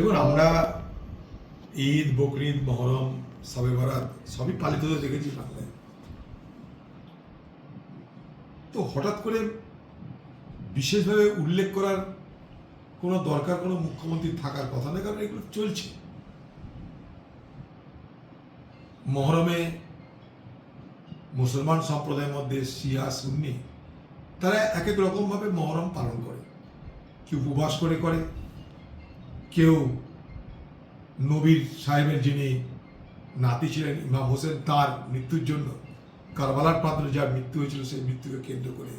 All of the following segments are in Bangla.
দেখুন, আমরা ঈদ, বকরিদ, মহরম, সবে বরাত, সবই পালিত দেখেছি বাংলায়। তো হঠাৎ করে বিশেষভাবে উল্লেখ করার কোনো দরকার, কোনো মুখ্যমন্ত্রী থাকার কথা নেই কারণ এগুলো চলছে। মহরমে মুসলমান সম্প্রদায়ের মধ্যে শিয়া, সুন্নি, তারা এক এক রকমভাবে মহরম পালন করে। কেউ উপবাস করে করে কেউ নবীর সাহেবের যিনি নাতি ছিলেন, ইমাম হোসেন, তার মৃত্যুর জন্য কারবালার প্রান্তরে যার মৃত্যু হয়েছিল, সেই মৃত্যুকে কেন্দ্র করে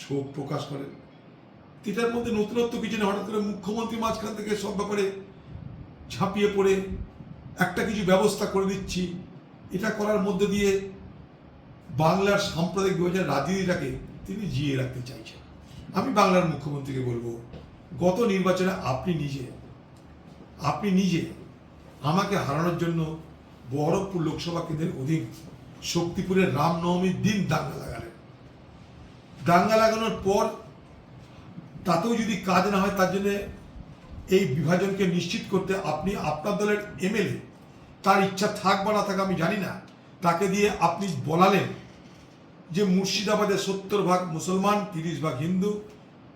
শোক প্রকাশ করেন। এটার মধ্যে নতুনত্ব কিছু না হঠাৎ করে মুখ্যমন্ত্রী মাঝখান থেকে সব ব্যাপারে ঝাঁপিয়ে পড়ে, একটা কিছু ব্যবস্থা করে দিচ্ছি, এটা করার মধ্যে দিয়ে বাংলার সাম্প্রদায়িক বিভাজনের রাজনীতিটাকে তিনি জিয়ে রাখতে চাইছেন। আমি বাংলার মুখ্যমন্ত্রীকে বলব, গত নির্বাচনে আপনি নিজে আপনি নিজে আমাকে হারানোর জন্য বহরমপুর লোকসভা কেন্দ্রের অধীন শক্তিপুরের রামনবমীর দিন দাঙ্গা লাগালেন। দাঙ্গা লাগানোর পর তাতেও যদি কাজ না হয় তার জন্য এই বিভাজনকে নিশ্চিত করতে আপনি আপনার দলের এমএলএ, তার ইচ্ছা থাক বা না থাক আমি জানি না, তাকে দিয়ে আপনি বলালেন যে মুর্শিদাবাদে সত্তর ভাগ মুসলমান, তিরিশ ভাগ হিন্দু,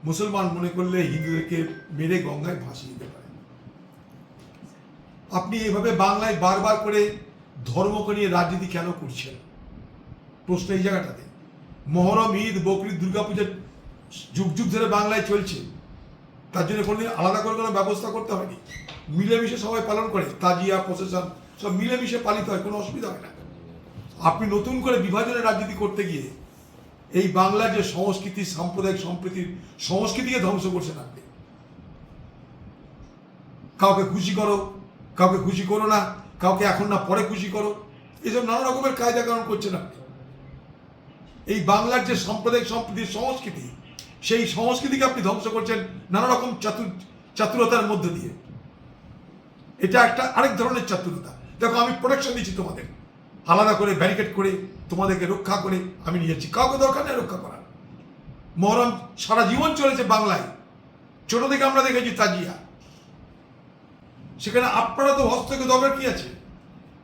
মুসলমান মনে করলে হিন্দুদেরকে মেরে গঙ্গায় ভাসিয়ে দিতে পারে। আপনি এইভাবে বাংলায় বারবার করে ধর্মকে নিয়ে রাজনীতি কেন করছেন? প্রশ্ন এই জায়গাটাতে। মহরম, ঈদ বকরিদ দুর্গাপূজার যুগ যুগ ধরে বাংলায় চলছে। তার জন্য কোনোদিন আলাদা করে কোনো ব্যবস্থা করতে হয়নি। মিলেমিশে সবাই পালন করে। তাজিয়া প্রসেশন সব মিলেমিশে পালিত হয়, কোনো অসুবিধা হয় না। আপনি নতুন করে বিভাজনের রাজনীতি করতে গিয়ে এই বাংলার যে সংস্কৃতি, সাম্প্রদায়িক সম্প্রীতির সংস্কৃতিকে ধ্বংস করছেন আপনি। কাউকে খুশি করো কাউকে খুশি করো না, কাউকে এখন না, পরে খুশি করো। এসব নানা রকমের কায়দা কারণ করছেন আপনি। এই বাংলার যে সাম্প্রদায়িক সম্প্রীতির সংস্কৃতি, সেই সংস্কৃতিকে আপনি ধ্বংস করছেন নানা রকম চাতুর চাতুরতার মধ্যে দিয়ে। এটা একটা আরেক ধরনের চাতুরতা। দেখো, আমি প্রোটেকশন দিচ্ছি তোমাদের। আলাদা করে ব্যারিকেড করে, তোমাদেরকে রক্ষা করে আমি নিয়ে যাচ্ছি। কাউকে দরকার নেই রক্ষা করার। মহরম সারা জীবন চলেছে বাংলায়। ছোট থেকে আমরা দেখেছি তাজিয়া। সেখানে আপনারা তো হস্তকে দরকার কি আছে?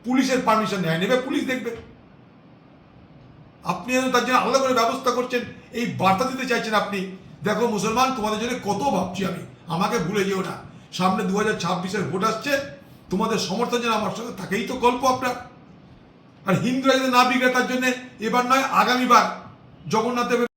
পুলিশের পারমিশন নেয় নেবে, পুলিশ দেখবে। আপনি তার জন্য আলাদা করে ব্যবস্থা করছেন, এই বার্তা দিতে চাইছেন আপনি। দেখো মুসলমান, তোমাদের জন্য কত ভাবছি আমি। আমাকে ভুলে যেও না। সামনে দু হাজার ছাব্বিশের ভোট আসছে, তোমাদের সমর্থন যেন আমার সঙ্গে থাকেই তো গল্প আপনার। আর হিন্দুরা যদি না বিগড়ে তার জন্য এবার নয়, আগামীবার জগন্নাথ দেবের